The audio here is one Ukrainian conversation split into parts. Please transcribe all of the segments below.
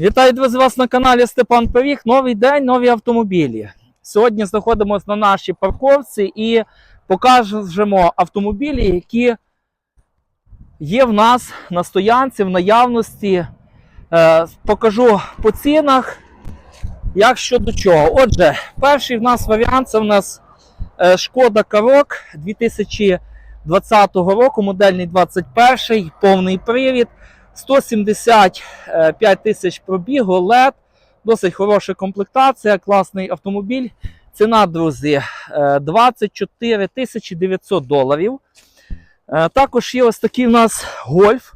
Вітаю вас на каналі Степан Пиріг. Новий день, нові автомобілі. Сьогодні знаходимося на нашій парковці і покажемо автомобілі, які є в нас на стоянці, в наявності. Е, покажу по цінах, як що до чого. Отже, перший в нас варіант це в нас е, Шкода Карок 2020 року, модельний 21, повний привід. 175 тисяч пробігу, LED, досить хороша комплектація, класний автомобіль. Ціна, друзі, е, 24 тисячі 900 доларів. Е, Також є ось такий у нас Golf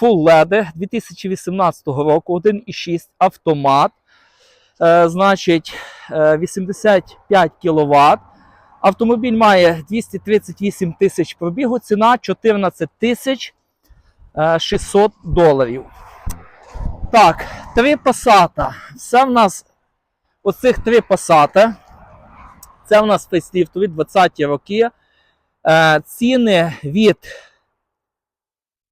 Full LED 2018 року, 1,6 автомат. Е, Значить, е, 85 кВт. Автомобіль має 238 тисяч пробігу, ціна 14 тисяч. Е, 600 доларів. Так, три пасата. Це в нас оцих три пасата. Це в нас фейсліфтові 20-ті роки. Е, Ціни від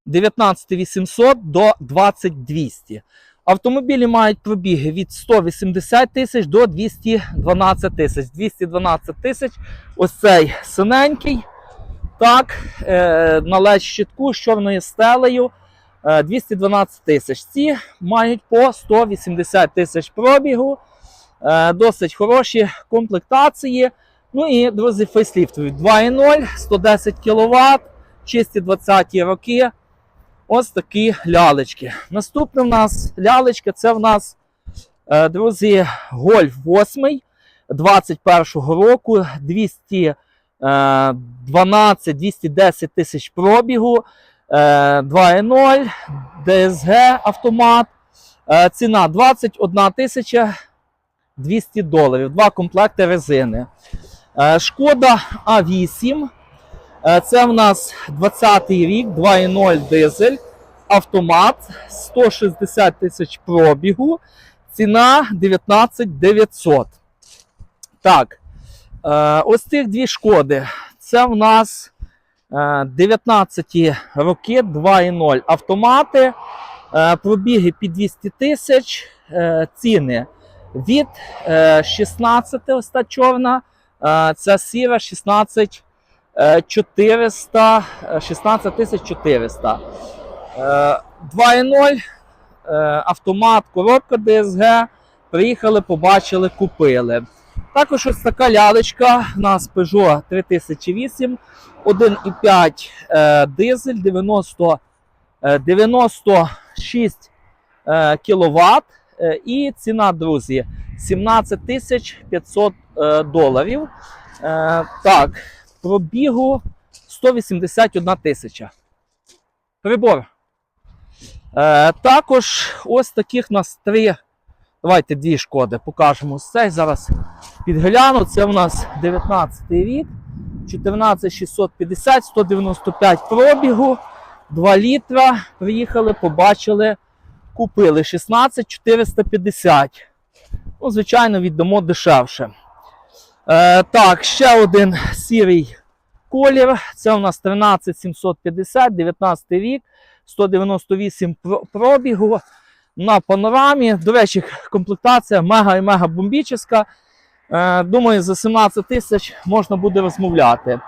19 800 до 20 200. Автомобілі мають пробіги від 180 тисяч до 212 тисяч. 212 тисяч. Ось цей синенький. Так, е, на щитку з чорною стелею е, 212 тисяч. Ці мають по 180 тисяч пробігу, е, досить хороші комплектації. Ну і, друзі, фейсліфтові 2.0, 110 кВт, чисті 20-ті роки. Ось такі лялечки. Наступне в нас лялечка це в нас, е, друзі, Golf 8 21-го року, 200 12-210 тисяч пробігу, е, 2.0, DSG автомат. Е, Ціна 21 тисяча 200 доларів. Два комплекти резини. Е, Шкода А8. Е, Це в нас 20-й рік, 2.0 дизель, автомат, 160 тисяч пробігу. Ціна 19 900. Так. Е, Ось цих дві шкоди. Це в нас е, 19 роки, 2.0 автомати, е, пробіги під 200 тисяч, е, ціни від е, 16, ось та чорна, е, ця сіра 16 е, 400, е, 16 400. Е, 2.0 е, автомат, коробка DSG. Приїхали, побачили, купили. Також ось така лялечка. У нас Peugeot 3008, 1,5 е, дизель, 90, е, 96 е, кВт. І ціна, друзі, 17 тисяч 500 е, доларів. Е, так, пробігу 181 тисяча. Прибор. Також ось таких у нас три. Давайте дві шкоди покажемо. Ось Цей зараз підгляну. Це у нас 19 рік, 14650, 195 пробігу, 2 літра. Приїхали, побачили, купили 16450. Ну, звичайно, віддамо дешевше. Е, так, ще один сірий колір. Це у нас 13750, 19 рік, 198 пробігу на панорамі. До речі, комплектація мега і мега бомбічна. Е, думаю, за 17 тисяч можна буде розмовляти.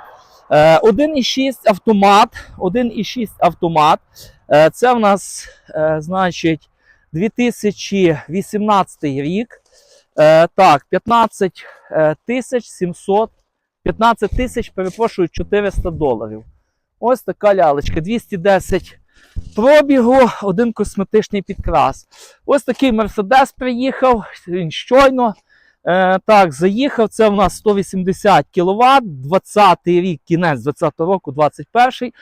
Е, 1,6 автомат. 1,6 автомат. Е, це в нас, е, значить, 2018 рік. Е, так, 15 е, тисяч 700, 15 тисяч, перепрошую, 400 доларів. Ось така лялечка. 210 пробігу, один косметичний підкрас. Ось такий Мерседес приїхав, він щойно. Е, так, заїхав. Це у нас 180 кВт, 20-й рік, кінець 20-го року, 21-й.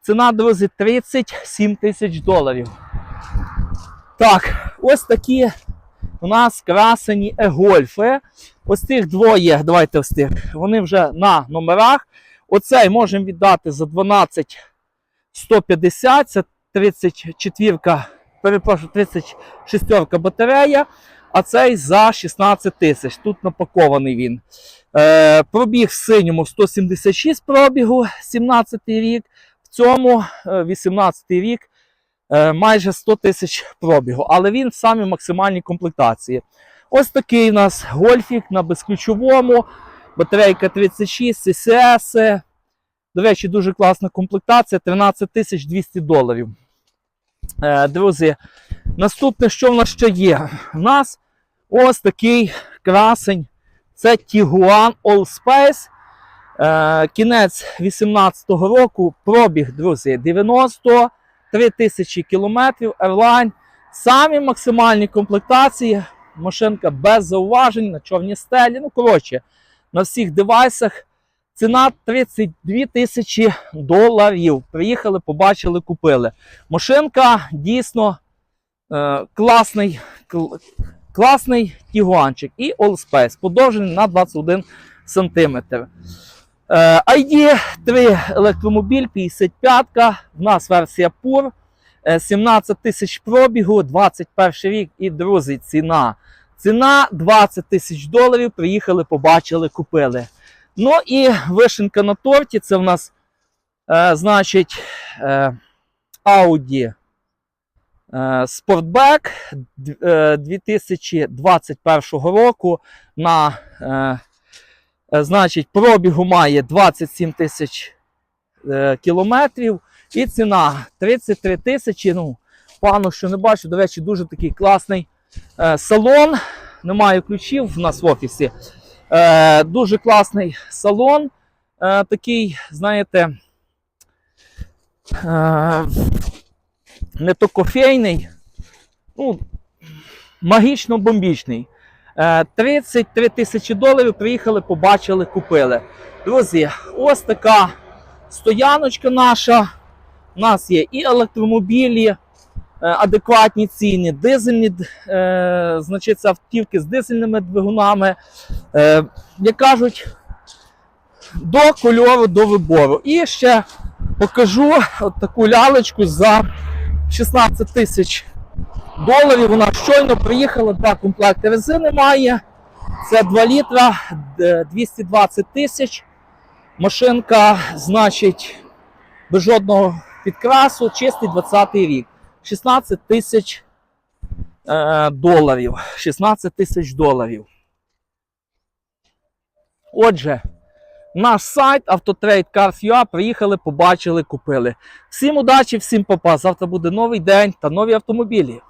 Ціна, друзі, 37 тисяч доларів. Так, ось такі у нас красені е-гольфи. Ось цих двоє, давайте ось тих, вони вже на номерах. Оцей можемо віддати за 12 150, це 34, перепрошую, 36 батарея, а цей за 16 тисяч. Тут напакований він. Е, пробіг в синьому 176 пробігу, 17 рік. В цьому е, 18 рік е, майже 100 тисяч пробігу, але він в самій максимальній комплектації. Ось такий у нас гольфік на безключовому, батарейка 36, CCS. До речі, дуже класна комплектація 13 200 доларів. Е, друзі, наступне, що в нас ще є? У нас ось такий красень. Це Tiguan Allspace. Е, кінець 18-го року. Пробіг, друзі, 93 тисячі кілометрів. Airline. Самі максимальні комплектації. Машинка без зауважень на чорній стелі. Ну, коротше, на всіх девайсах. Ціна 32 тисячі доларів. Приїхали, побачили, купили. Машинка дійсно е, класний, кл- класний тігуанчик. І Allspace подовжений на 21 см. Е, ID 3 електромобіль 55-ка. В нас версія PUR. е, 17 тисяч пробігу, 21 рік. І, друзі, ціна. Ціна 20 тисяч доларів. Приїхали, побачили, купили. Ну і вишенка на торті. Це в нас, е, значить, е, Audi е, Sportback е, 2021 року. На, е, е, значить, пробігу має 27 тисяч е, кілометрів. І ціна 33 тисячі. Ну, пану, що не бачу, до речі, дуже такий класний е, салон. Немає ключів в нас в офісі. Е, дуже класний салон. Е, такий, знаєте, е, не то кофейний, ну, магічно бомбічний. Е, 33 тисячі доларів приїхали, побачили, купили. Друзі, ось така стояночка наша. У нас є і електромобілі, адекватні ціни, дизельні е, значить, автівки з дизельними двигунами. Е, як кажуть, до кольору, до вибору. І ще покажу от таку лялечку за 16 тисяч доларів. Вона щойно приїхала, два комплекти резини має. Це 2 літра, 220 тисяч. Машинка, значить, без жодного підкрасу, чистий 20-й рік. 16 тисяч е, доларів. 16 тисяч доларів. Отже, наш сайт Autotrade Cars.ua приїхали, побачили, купили. Всім удачі, всім папа. Завтра буде новий день та нові автомобілі.